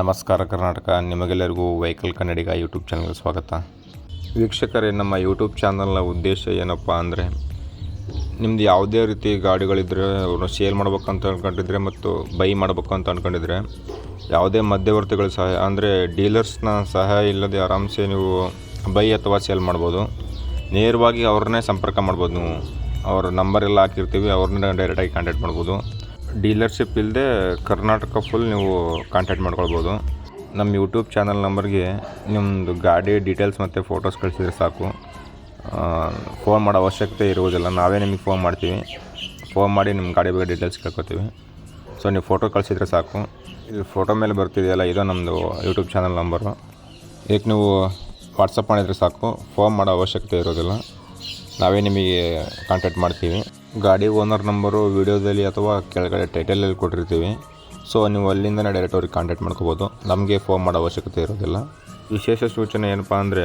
ನಮಸ್ಕಾರ ಕರ್ನಾಟಕ. ನಿಮಗೆಲ್ಲರಿಗೂ ವೆಹಿಕಲ್ ಕನ್ನಡಿಗ ಯೂಟ್ಯೂಬ್ ಚಾನಲ್ಗೆ ಸ್ವಾಗತ. ವೀಕ್ಷಕರೇ, ನಮ್ಮ ಯೂಟ್ಯೂಬ್ ಚಾನಲ್ನ ಉದ್ದೇಶ ಏನಪ್ಪ ಅಂದರೆ ನಿಮ್ಮದು ಯಾವುದೇ ರೀತಿ ಗಾಡಿಗಳಿದ್ದರೆ ಅವ್ರನ್ನ ಸೇಲ್ ಮಾಡ್ಬೇಕಂತ ಅಂದ್ಕೊಂಡಿದ್ರೆ ಮತ್ತು ಬೈ ಮಾಡಬೇಕು ಅಂತ ಅಂದ್ಕೊಂಡಿದ್ರೆ ಯಾವುದೇ ಮಧ್ಯವರ್ತಿಗಳ ಸಹಾಯ ಅಂದರೆ ಡೀಲರ್ಸ್ನ ಸಹಾಯ ಇಲ್ಲದೆ ಆರಾಮ್ಸೆ ನೀವು ಬೈ ಅಥವಾ ಸೇಲ್ ಮಾಡ್ಬೋದು. ನೇರವಾಗಿ ಅವ್ರನ್ನೇ ಸಂಪರ್ಕ ಮಾಡ್ಬೋದು ನೀವು. ಅವ್ರ ಎಲ್ಲ ಹಾಕಿರ್ತೀವಿ, ಅವ್ರನ್ನ ಡೈರೆಕ್ಟಾಗಿ ಕಾಂಟ್ಯಾಕ್ಟ್ ಮಾಡ್ಬೋದು. ಡೀಲರ್ಶಿಪ್ ಇಲ್ಲದೆ ಕರ್ನಾಟಕ ಫುಲ್ ನೀವು ಕಾಂಟ್ಯಾಕ್ಟ್ ಮಾಡ್ಕೊಳ್ಬೋದು. ನಮ್ಮ ಯೂಟ್ಯೂಬ್ ಚಾನಲ್ ನಂಬರ್ಗೆ ನಿಮ್ಮದು ಗಾಡಿ ಡೀಟೇಲ್ಸ್ ಮತ್ತು ಫೋಟೋಸ್ ಕಳಿಸಿದ್ರೆ ಸಾಕು. ಫೋನ್ ಮಾಡೋ ಅವಶ್ಯಕತೆ ಇರುವುದಿಲ್ಲ. ನಾವೇ ನಿಮಗೆ ಫೋನ್ ಮಾಡ್ತೀವಿ. ಫೋನ್ ಮಾಡಿ ನಿಮ್ಮ ಗಾಡಿ ಬಗ್ಗೆ ಡೀಟೇಲ್ಸ್ ಕೇಳ್ಕೊತೀವಿ. ಸೊ ನೀವು ಫೋಟೋ ಕಳಿಸಿದ್ರೆ ಸಾಕು. ಇಲ್ಲಿ ಫೋಟೋ ಮೇಲೆ ಬರ್ತಿದೆಯಲ್ಲ, ಇದು ನಮ್ಮದು ಯೂಟ್ಯೂಬ್ ಚಾನಲ್ ನಂಬರು ಇದಕ್ಕೆ ನೀವು ವಾಟ್ಸಪ್ ಮಾಡಿದರೆ ಸಾಕು. ಫೋನ್ ಮಾಡೋ ಅವಶ್ಯಕತೆ ಇರೋದಿಲ್ಲ ನಾವೇ ನಿಮಗೆ ಕಾಂಟ್ಯಾಕ್ಟ್ ಮಾಡ್ತೀವಿ. ಗಾಡಿ ಓನರ್ ನಂಬರು ವೀಡಿಯೋದಲ್ಲಿ ಅಥವಾ ಕೆಳಗಡೆ ಟೈಟಲಲ್ಲಿ ಕೊಟ್ಟಿರ್ತೀವಿ. ಸೊ ನೀವು ಅಲ್ಲಿಂದನೇ ಡೈರೆಕ್ಟ್ ಅವ್ರಿಗೆ ಕಾಂಟ್ಯಾಕ್ಟ್ ಮಾಡ್ಕೋಬೋದು. ನಮಗೆ ಫೋನ್ ಮಾಡೋ ಅವಶ್ಯಕತೆ ಇರೋದಿಲ್ಲ. ವಿಶೇಷ ಸೂಚನೆ ಏನಪ್ಪ ಅಂದರೆ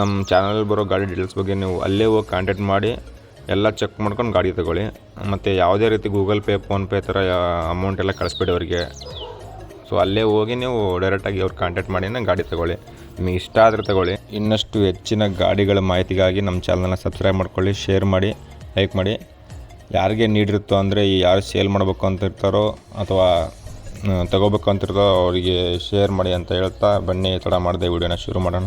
ನಮ್ಮ ಚಾನಲಲ್ಲಿ ಬರೋ ಗಾಡಿ ಡೀಟೇಲ್ಸ್ ಬಗ್ಗೆ ನೀವು ಅಲ್ಲೇ ಹೋಗಿ ಕಾಂಟ್ಯಾಕ್ಟ್ ಮಾಡಿ, ಎಲ್ಲ ಚೆಕ್ ಮಾಡ್ಕೊಂಡು ಗಾಡಿ ತಗೊಳ್ಳಿ. ಮತ್ತು ಯಾವುದೇ ರೀತಿ ಗೂಗಲ್ ಪೇ ಫೋನ್ಪೇ ಥರ ಅಮೌಂಟ್ ಎಲ್ಲ ಕಳಿಸ್ಬೇಡಿ ಅವರಿಗೆ. ಸೊ ಅಲ್ಲೇ ಹೋಗಿ ನೀವು ಡೈರೆಕ್ಟಾಗಿ ಅವ್ರು ಕಾಂಟ್ಯಾಕ್ಟ್ ಮಾಡಿನೇ ಗಾಡಿ ತಗೊಳ್ಳಿ. ನಿಮಗೆ ಇಷ್ಟ ಆದರೆ ತಗೊಳ್ಳಿ. ಇನ್ನಷ್ಟು ಹೆಚ್ಚಿನ ಗಾಡಿಗಳ ಮಾಹಿತಿಗಾಗಿ ನಮ್ಮ ಚಾನಲ್ನ ಸಬ್ಸ್ಕ್ರೈಬ್ ಮಾಡ್ಕೊಳ್ಳಿ ಶೇರ್ ಮಾಡಿ ಲೈಕ್ ಮಾಡಿ. ಯಾರಿಗೆ ನೀಡಿರುತ್ತೋ ಅಂದರೆ ಯಾರು ಸೇಲ್ ಮಾಡಬೇಕು ಅಂತ ಇರ್ತಾರೋ ಅಥವಾ ತಗೋಬೇಕು ಅಂತಿರ್ತೋ ಅವರಿಗೆ ಶೇರ್ ಮಾಡಿ ಅಂತ ಹೇಳ್ತಾ ಬನ್ನಿ ತಡ ಮಾಡಿದೆ ವಿಡಿಯೋನ ಶುರು ಮಾಡೋಣ.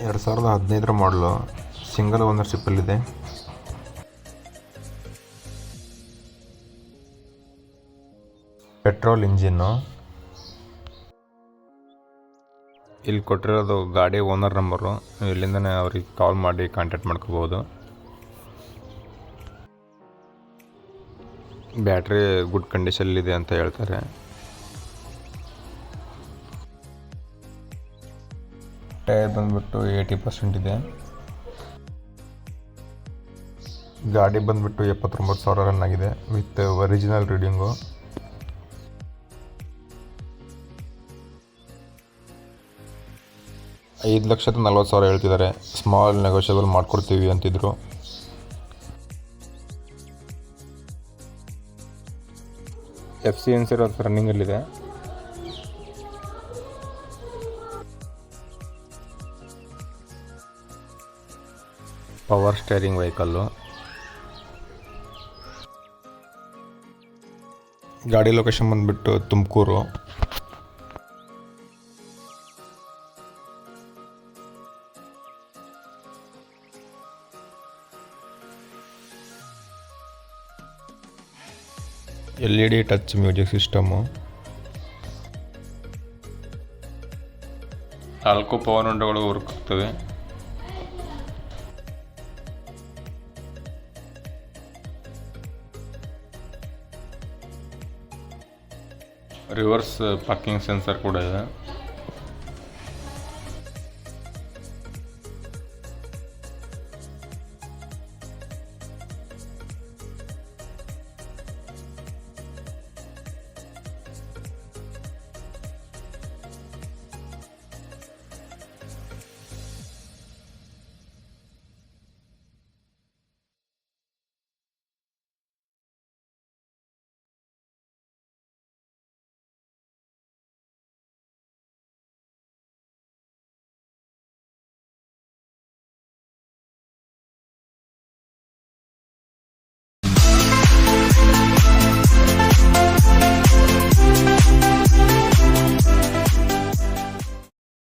ಎರಡು ಸಾವಿರದ ಹದಿನೈದರ ಮಾಡಲು ಸಿಂಗಲ್ ಓನರ್ಶಿಪ್ಪಲ್ಲಿದೆ ಪೆಟ್ರೋಲ್ ಇಂಜಿನ್ನು ಇಲ್ಲಿ ಕೊಟ್ಟಿರೋದು ಗಾಡಿ ಓನರ್ ನಂಬರು ಇಲ್ಲಿಂದನೇ ಅವ್ರಿಗೆ ಕಾಲ್ ಮಾಡಿ ಕಾಂಟ್ಯಾಕ್ಟ್ ಮಾಡ್ಕೋಬೋದು. ಬ್ಯಾಟ್ರಿ ಗುಡ್ ಕಂಡೀಷನಲ್ಲಿದೆ ಅಂತ ಹೇಳ್ತಾರೆ. ಟೈರ್ ಬಂದ್ಬಿಟ್ಟು ಏಯ್ಟಿ ಪರ್ಸೆಂಟ್ ಇದೆ. ಗಾಡಿ ಬಂದ್ಬಿಟ್ಟು ಎಪ್ಪತ್ತೊಂಬತ್ತು ಸಾವಿರ ರನ್ ಆಗಿದೆ ವಿತ್ ಒರಿಜಿನಲ್ ರೀಡಿಂಗು ಐದು ಲಕ್ಷದ ನಲ್ವತ್ತು ಸಾವಿರ ಹೇಳ್ತಿದ್ದಾರೆ. ಸ್ಮಾಲ್ ನೆಗೋಷಿಯಬಲ್ ಮಾಡಿಕೊಡ್ತೀವಿ ಅಂತಿದ್ರು. ಎಫ್ ಸಿ ಇನ್ಸೂರೆನ್ಸ್ ರನ್ನಿಂಗಲ್ಲಿದೆ ಪವರ್ ಸ್ಟೇರಿಂಗ್ ವೆಹಿಕಲ್ಲು ಗಾಡಿ ಲೊಕೇಶನ್ ಬಂದುಬಿಟ್ಟು Tumakuru. L E D touch music system. ನಾಲ್ಕು ಪವನ್ ಉಂಡೆಗಳು ವರ್ಕ್ ಆಗ್ತವೆ ರಿವರ್ಸ್ ಪಾರ್ಕಿಂಗ್ ಸೆನ್ಸರ್ ಕೂಡ ಇದೆ.